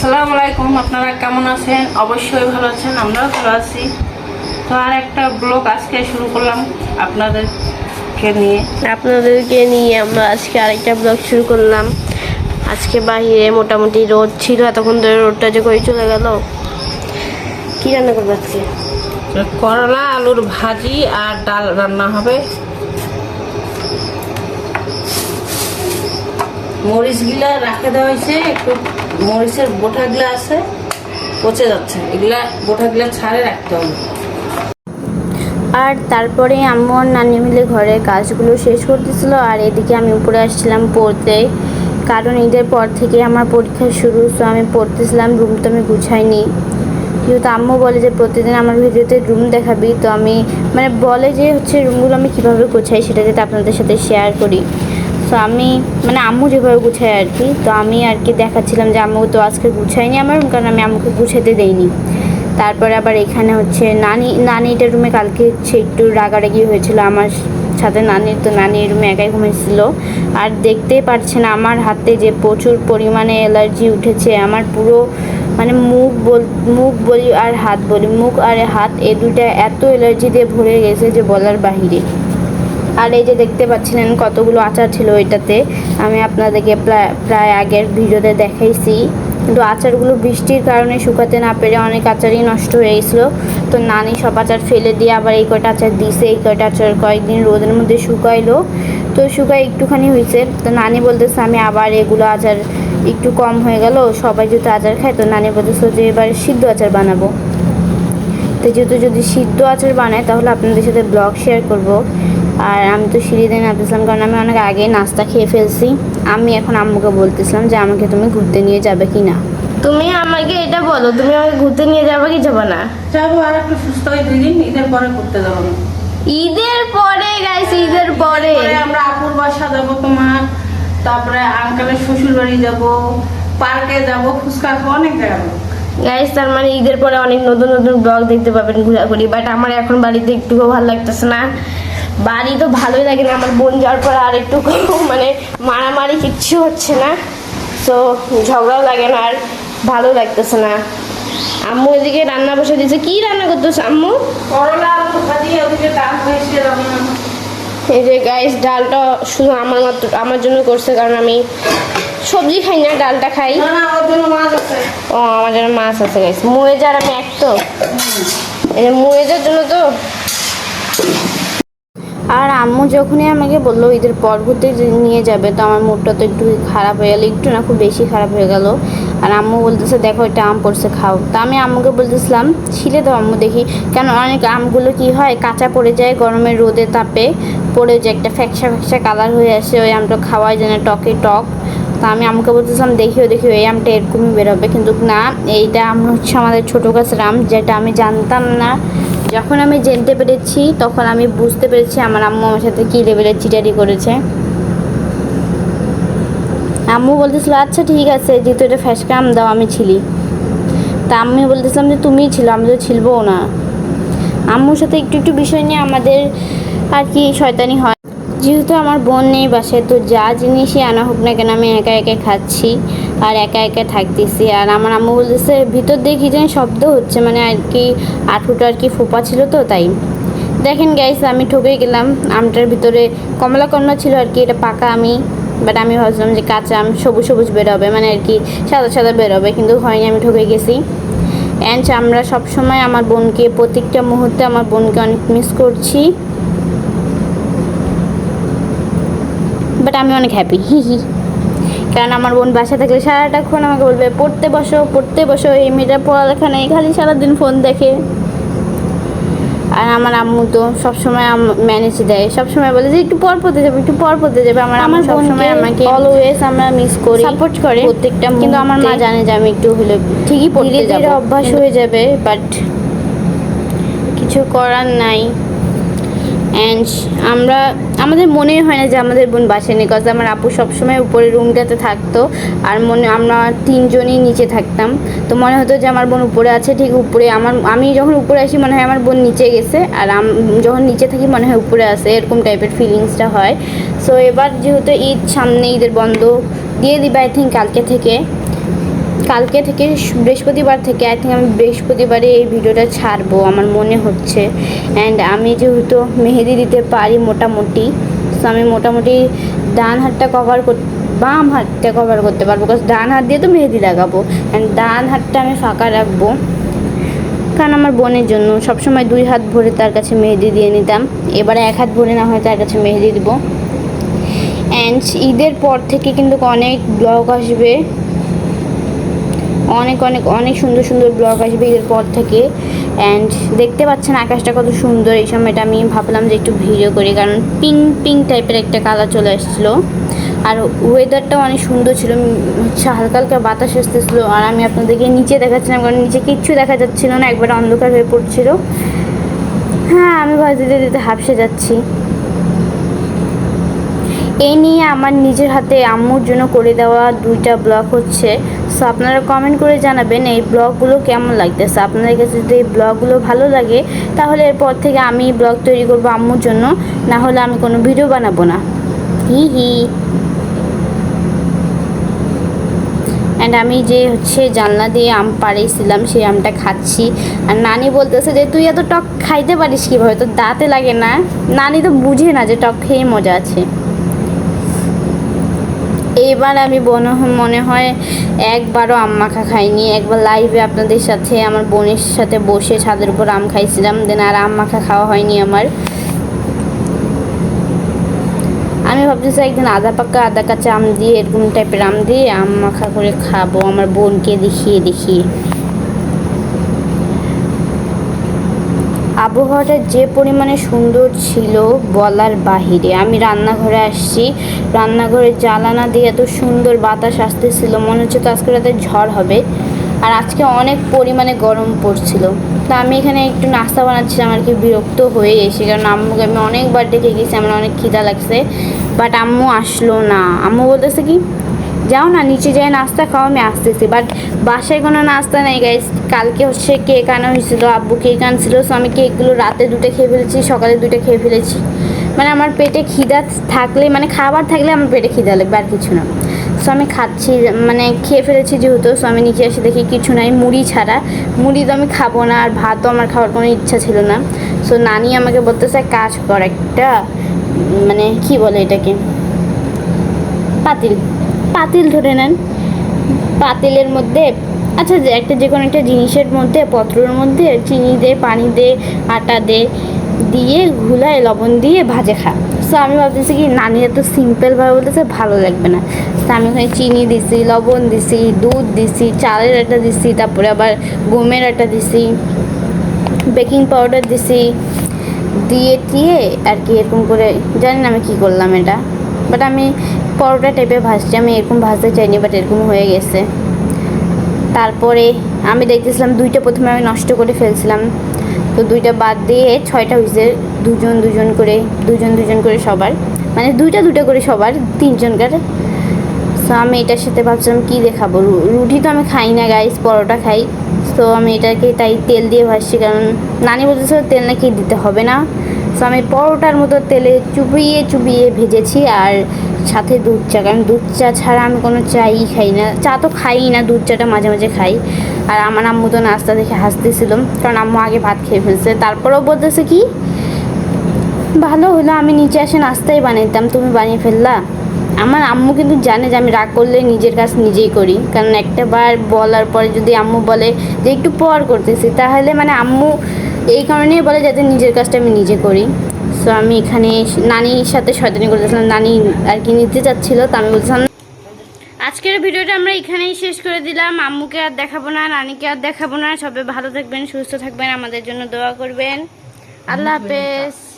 আসসালামু আলাইকুম আপনারা কেমন আছেন? অবশ্যই ভালো আছেন আমরাও ভালো আছি। তো আর একটা ব্লগ আজকে শুরু করলাম আপনাদেরকে নিয়ে। আপনাদেরকে নিয়ে আমরা আজকে আরেকটা ব্লগ শুরু করলাম। আজকে বাহিরে মোটামুটি রোদ ছিল এতক্ষণ ধরে রোদটা যে করে চলে গেল। কি রান্না করব আজকে? করলা আলুর ভাজি আর ডাল রান্না হবে। মরিচগুলা রাখে দেওয়া হয়েছে একটু মরিচের বোটাগুলা আছে পচে যাচ্ছে। এগুলা বোটাগুলা ছাড়ে রাখতে হবে। আর তারপরে আম্মু আর নানি মিলে ঘরের কাজগুলো শেষ করতেছিল আর এদিকে আমি উপরে আসছিলাম পড়তে। কারণ ঈদের পর থেকে আমার পরীক্ষা শুরু, তো আমি পড়তেছিলাম, রুম তো আমি গুছাইনি। যেহেতু আম্মু বলে যে প্রতিদিন আমার ভিডিওতে রুম দেখাবি, তো আমি মানে বলে যে হচ্ছে রুমগুলো আমি কীভাবে গোছাই সেটা যাতে আপনাদের সাথে শেয়ার করি। তো আমি মানে আম্মু যেভাবে গুছাই আর কি, তো আমি আর কি দেখাচ্ছিলাম যে আম্মু তো আজকে গুছাইনি আমার কারণ আমি আম্মুকে গুছাতে দেইনি। তারপরে আবার এখানে হচ্ছে নানি, নানিটার রুমে কালকে হচ্ছে একটু রাগারাগি হয়েছিল আমার সাথে নানির, তো নানির রুমে একাই ঘুমিয়েছিল আর দেখতেই পারছেন আমার হাতে যে প্রচুর পরিমাণে অ্যালার্জি উঠেছে, আমার পুরো মানে মুখ বল, মুখ বলি আর হাত বলি, মুখ আর হাত, এ দুটা এত অ্যালার্জি দিয়ে ভরে গেছে যে বলার বাহিরে। আর এই যে দেখতে পাচ্ছিলেন কতগুলো আচার ছিল এটাতে আমি আপনাদেরকে প্রায় প্রায় আগের ভিডিওতে দেখাইছি। কিন্তু আচারগুলো বৃষ্টির কারণে শুকাতে না পেরে অনেক আচারই নষ্ট হয়ে গেছিল। তো নানি সব আচার ফেলে দিয়ে আবার এই কয়টা আচার দিছে, এই কয়টা আচার কয়েকদিন রোদের মধ্যে শুকাইলো। তো শুকাই একটুখানি হয়েছে। তো নানি বলতেছে, আমি আবার এগুলো আচার একটু কম হয়ে গেল, সবাই যেহেতু আচার খায়, তো নানি বলতেছে যে এবার সিদ্ধ আচার বানাবো। তো যেহেতু যদি সিদ্ধ আচার বানায়, তাহলে আপনাদের সাথে ব্লগ শেয়ার করব। আর আমি তো সিঁড়িতে নামতেছিলাম কারণ আমি অনেক আগে নাস্তা খেয়ে ফেলছি। আমি এখন আম্মুকে বলতেছিলাম যে আমাকে তুমি ঘুরতে নিয়ে যাবে কি না তুমি আমাকে এটা বলো তুমি আমাকে ঘুরতে নিয়ে যাবে কি যাবে না? যাব আর একটু সুস্থ হয়ে দুই দিন ঈদের পরে করতে যাব। ঈদের পরে গাইস ঈদের পরে। আমরা আপুর বাসা যাব তোমার তারপরে আঙ্কেলের শ্বশুর বাড়ি যাব পার্কে যাব ফুচকা খাব অনেক জায়গা যাব। গাইস তার মানে ঈদের পরে অনেক নতুন নতুন ব্লগ দেখতে পাবেন ঘোরাঘুরি বাট আমার এখন বাড়িতে একটুও ভালো লাগতেছে না। বাড়ি তো ভালোই লাগে না আমার বোন যাওয়ার পর আর একটু মানে মারামারি কিচ্ছু হচ্ছে না। তো ঝগড়াও লাগে না আর ভালো লাগতেছে না। আম্মু এদিকে রান্না বসে দিয়েছে। কি রান্না করতেছে আম্মু? এই যে গাইস ডালটা শুধু আমার মাত্র আমার জন্য করছে কারণ আমি সবজি খাই না ডালটা খাই। না না ওর জন্য মাছ ও আমার জন্য মাছ আছে গাইস মুয়েজার আমি এক তো। এই যে মুয়েজার জন্য তো আর আম্মু যখনই আমাকে বলল, ঈদের পর ঘুরতে নিয়ে যাবে তো আমার মুডটা তো একটু খারাপ হয়ে গেলো, একটু না, খুব বেশি খারাপ হয়ে গেল। আর আম্মু বলতেছে, দেখো এটা আম পড়ছে, খাও। তা আমি আম্মুকে বলতেছিলাম, ছিলে দাও আম্মু, দেখি। কেন, অনেক আমগুলো কি হয়, কাঁচা পড়ে যায়, গরমের রোদে তাপে পড়ে যায়, একটা ফ্যাকসা ফ্যাকসা কালার হয়ে আসে, ওই আমটা খাওয়াই যায় না টকে টক। তা আমি আমাকে বলতেছিলাম, দেখিও দেখিও, এই আমটা এরকমই বেরোবে। কিন্তু না, এইটা আম হচ্ছে আমাদের ছোটো গাছের আম, যেটা আমি জানতাম না যখন আমি জানতে পেরেছি, তখন আমি বুঝতে পেরেছি আমার আম্মু আমার সাথে কী লেভেলের চিটারি করেছে। আম্মু বলতেছিল আচ্ছা ঠিক আছে, যেহেতু এটা ফ্যাসকা আম দাও, আমি ছিলি। তা আমি বলতেছিলাম যে, তুমিই ছিল, আমি তো ছিলবও না। আম্মুর সাথে একটু একটু বিষয় নিয়ে আমাদের আর কি শয়তানি হয়। যেহেতু আমার বোন নেই বাসায়, তো যা জিনিসই আনা হোক না কেন, আমি একা একা খাচ্ছি। আর একা একা থাকতেছি। আর আমার আম্মু বলতেছে, ভিতর দেখি যেন শব্দ হচ্ছে। মানে আর কি আঠুটা আর কি ফোপা ছিল তো, তাই। দেখেন গাইস আমি ঠকে গেলাম। আমটার ভিতরে কমলা কমলা ছিল আর কি, এটা পাকা আমি। বাট আমি ভাবছিলাম যে কাঁচা, আম সবুজ সবুজ বেরোবে মানে আর কি সাদা সাদা বেরোবে, কিন্তু হয়নি, আমি ঠকে গেছি। অ্যান্ড আমরা সবসময় আমার বোনকে, প্রত্যেকটা মুহূর্তে আমার বোনকে অনেক মিস করছি। বাট আমি অনেক হ্যাপি হি হি কারণ আমার বোন বাসা থাকলে সারাটাক্ষণ আমাকে বলবে পড়তে বসো পড়তে বসো এই মেয়েটা পড়ালেখা নেই খালি সারাদিন ফোন দেখে। আর আমার আম্মু তো সবসময় ম্যানেজ দেয়। সবসময় বলে যে একটু পর পড়তে যাবে একটু পর পড়তে যাবে। আমার আমার সবসময় আমাকে অলওয়েজ আমরা মিস করি। সাপোর্ট করে। প্রত্যেকটা কিন্তু আমার মা জানে যে আমি একটু হলে ঠিকই পড়তে যাব। অভ্যাস হয়ে যাবে বাট কিছু করার নাই। অ্যান্ড আমরা আমাদের মনে হয় না যে আমাদের বোন বাসে নেই কজ আমার আপু সবসময় উপরে রুমটাতে থাকতো আর মনে, আমরা তিনজনই নিচে থাকতাম। তো মনে হতো যে আমার বোন উপরে আছে, ঠিক উপরে। আমার, আমি যখন উপরে আসি, মনে হয় আমার বোন নিচে গেছে। আর যখন নিচে থাকি, মনে হয় উপরে আছে। এরকম টাইপের ফিলিংসটা হয়। সো এবার যেহেতু ঈদ সামনে ঈদের বন্ধ, দিয়ে দিবে আই থিঙ্ক কালকে থেকে। কালকে থেকে বৃহস্পতিবার থেকে আই থিঙ্ক আমি বৃহস্পতিবারে এই ভিডিওটা ছাড়বো, আমার মনে হচ্ছে। অ্যান্ড আমি যেহেতু মেহেদি দিতে পারি মোটামুটি সো আমি মোটামুটি ডান হাতটা কভার কর, বাম হাতটা কভার করতে পারব বিকজ ডান হাত দিয়ে তো মেহেদি লাগাবো। অ্যান্ড ডান হাতটা আমি ফাঁকা রাখব, কারণ আমার বোনের জন্য। সবসময় দুই হাত ভরে তার কাছে মেহেদি দিয়ে নিতাম। এবারে এক হাত ভরে না হয় তার কাছে মেহেদি দিব। অ্যান্ড ঈদের পর থেকে কিন্তু অনেক ব্লগ আসবে। অনেক অনেক অনেক সুন্দর সুন্দর ব্লগ আসবে ঈদের পর থেকে। অ্যান্ড দেখতে পাচ্ছেন আকাশটা কত সুন্দর। এই সময়টা আমি ভাবলাম যে একটু ভিডিও করি, কারণ পিঙ্ক পিঙ্ক টাইপের একটা কালার চলে এসেছিল আর ওয়েদারটাও অনেক সুন্দর ছিল। হচ্ছে হালকা হালকা বাতাস আসতেছিলো। আর আমি আপনাদেরকে নিচে দেখাচ্ছিলাম, কারণ নিচে কিচ্ছু দেখা যাচ্ছিল না। একবার অন্ধকার হয়ে পড়ছিল। হ্যাঁ আমি ভয় দিতে দিতে হাফসে যাচ্ছি। এই নিয়ে আমার নিজের হাতে আম্মুর জন্য করে দেওয়া দুইটা ব্লগ হচ্ছে। সো আপনারা কমেন্ট করে জানাবেন এই ব্লগগুলো কেমন লাগতেছে। আপনাদের কাছে যদি এই ব্লগগুলো ভালো লাগে, তাহলে এরপর থেকে আমি ব্লগ তৈরি করব আম্মুর জন্য। না হলে আমি কোনো ভিডিও বানাবো না। হি হি। অ্যান্ড আমি যে হচ্ছে জানলা দিয়ে আম পাড়িয়েছিলাম সেই আমটা খাচ্ছি। আর নানি বলতেছে যে, তুই এত টক খাইতে পারিস কীভাবে? তোর দাঁতে লাগে না। নানি তো বুঝে না যে টক খেয়ে মজা আছে। এইবার আমি বোন মনে হয় একবারও আম মাখা খাইনি। একবার লাইভে আপনাদের সাথে, আমার বোনের সাথে বসে ছাদের উপর আম খাইছিলাম। দেন আর আম মাখা খাওয়া হয়নি আমার। আমি ভাবতেছি একদিন আধা পাকা, আদা কাঁচা আম দিয়ে, এরকম টাইপের আম দিয়ে আম মাখা করে খাব। আমার বোনকে দেখিয়ে দেখিয়ে। আবহাওয়াটা যে পরিমাণে সুন্দর ছিল বলার বাহিরে। আমি রান্নাঘরে আসছি। রান্নাঘরে জ্বালানা দিয়ে এত সুন্দর বাতাস আসতেছিল, মনে হচ্ছে তো আজকে রাতে ঝড় হবে। আর আজকে অনেক পরিমাণে গরম পড়ছিল। তা আমি এখানে একটু নাস্তা বানাচ্ছিলাম, আর কি বিরক্ত হয়ে এসে কারণ আম্মুকে আমি অনেকবার ডেকে গেছি, আমার অনেক খিদা লাগছে। বাট আম্মু আসলো না। আম্মু বলতেছে কি যাও না, নিচে যাই নাস্তা খাও, আমি আসতেছি। বাট বাসায় কোনো নাস্তা নেই গাইস কালকে হচ্ছে কেক আনা হয়েছিল, আব্বু কেক আনছিল সো আমি কেকগুলো রাতে দুটো খেয়ে ফেলেছি, সকালে দুটো খেয়ে ফেলেছি। মানে আমার পেটে খিদা থাকলে মানে খাবার থাকলে আমার পেটে খিদা লাগবে আর কিছু না। সো আমি খাচ্ছি মানে খেয়ে ফেলেছি যেহেতু সো আমি নিচে এসে দেখি কিছু নাই, মুড়ি ছাড়া। মুড়ি তো আমি খাব না, আর ভাতও আমার খাওয়ার কোনো ইচ্ছা ছিল না। সো নানি আমাকে বলতেছে কাজ কর, একটা মানে কি বলে এটাকে? পাতিল। পাতিল ধরে নেন। পাতিলের মধ্যে আচ্ছা যে একটা যে কোনো একটা জিনিসের মধ্যে, পত্রর মধ্যে চিনি দে, পানি দে, আটা দে, দিয়ে ঘুলায় লবণ দিয়ে ভাজে খা। সো আমি ভাবতেছি কি, নানি এত সিম্পলভাবে বলতেছে, ভালো লাগবে না। তো আমি ওখানে চিনি দিছি, লবণ দিছি, দুধ দিছি, চালের একটা দিছি, তারপরে আবার গমের একটা দিছি বেকিং পাউডার দিছি, দিয়ে, টিয়ে আর কি এরকম করে, জানি না আমি কী করলাম এটা। বাট আমি পরোটা টাইপের ভাজছি। আমি এরকম ভাজতে চাইনি বাট এরকম হয়ে গেছে। তারপরে আমি দেখতেছিলাম দুইটা প্রথমে আমি নষ্ট করে ফেলছিলাম। তো দুইটা বাদ দিয়ে ছয়টা হয়েছে দুজন দুজন করে, দুজন দুজন করে সবার। মানে দুইটা দুটো করে সবার, তিনজনকার। সো আমি এটার সাথে ভাবছিলাম কী দেখাবো? রুটি তো আমি খাই না গাইস পরোটা খাই। তো আমি এটাকে তাই তেল দিয়ে ভাজছি, কারণ নানি বলতেছিল তেল নাকি দিতে হবে না। সো আমি পরোটার মতো তেলে চুবিয়ে চুবিয়ে ভেজেছি আর সাথে দুধ চা। কারণ দুধ চা ছাড়া আমি কোনো চাই খাই না। চা তো খাই না, দুধ চাটা মাঝে মাঝে খাই। আর আমার আম্মু তো নাস্তা দেখে হাসতেছিল। কারণ আম্মু আগে ভাত খেয়ে ফেলছে। তারপরেও বলতেছে কি, ভালো হলো, আমি নিচে এসে নাস্তাই বানাইতাম। তুমি বানিয়ে ফেললা? আমার আম্মু কিন্তু জানে যে আমি রাগ করলে নিজের কাজ নিজেই করি। কারণ একটা বার বলার পরে যদি আম্মু বলে যে একটু পর করতেছি, তাহলে মানে আম্মু এই কারণেই বলে যাতে নিজের কাজটা আমি নিজে করি। সো আমি এখানে নানির সাথে শয়তানি করতেছিলাম। নানি আর কি নিতে চাচ্ছিলো, তা আমি বলছিলাম আজকের ভিডিওটা আমরা এখানেই শেষ করে দিলাম। আম্মুকে আর দেখাবো না, নানিকে আর দেখাবো না। সবাই ভালো থাকবেন, সুস্থ থাকবেন। আমাদের জন্য দোয়া করবেন। আল্লাহ হাফেজ।